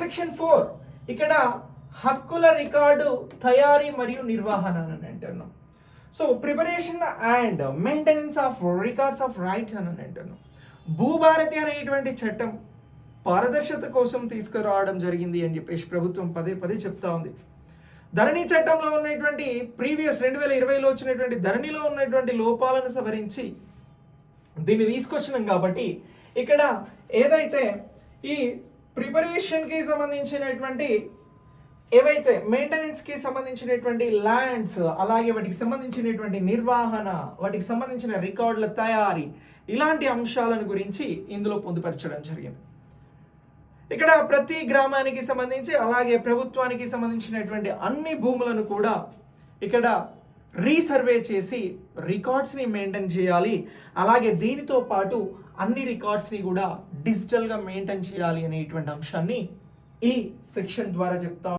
Section four ఇక్కడ హక్కుల record తయారీ మరియు నిర్వహణ అని అంటున్నాం. So preparation and maintenance of records of rights అని అంటున్నాం. భూభారతి అనేటువంటి చట్టం పారదర్శకత కోసం తీసుకురావడం జరిగింది అని చెప్పేసి ప్రభుత్వం పదే పదే చెప్తా ఉంది. ధరణి చట్టంలో ఉన్నటువంటి ప్రీవియస్ రెండు వేల ఇరవైలో వచ్చినటువంటి ధరణిలో ఉన్నటువంటి లోపాలను సవరించి దీన్ని తీసుకొచ్చినాం కాబట్టి ఇక్కడ ఏదైతే ఈ ప్రిపరేషన్కి సంబంధించినటువంటి ఏవైతే మెయింటెనెన్స్కి సంబంధించినటువంటి ల్యాండ్స్ అలాగే వాటికి సంబంధించినటువంటి నిర్వహణ వాటికి సంబంధించిన రికార్డుల తయారీ ఇలాంటి అంశాలను గురించి ఇందులో పొందుపరచడం జరిగింది. ఇక్కడ ప్రతి గ్రామానికి సంబంధించి అలాగే ప్రభుత్వానికి సంబంధించినటువంటి అన్ని భూములను కూడా ఇక్కడ రీసర్వే చేసి రికార్డ్స్ని మెయింటైన్ చేయాలి. అలాగే దీనితో పాటు అన్ని రికార్డ్స్ని కూడా డిజిటల్గా మెయింటైన్ చేయాలి అనేటువంటి అంశాన్ని ఈ సెక్షన్ ద్వారా చెప్తా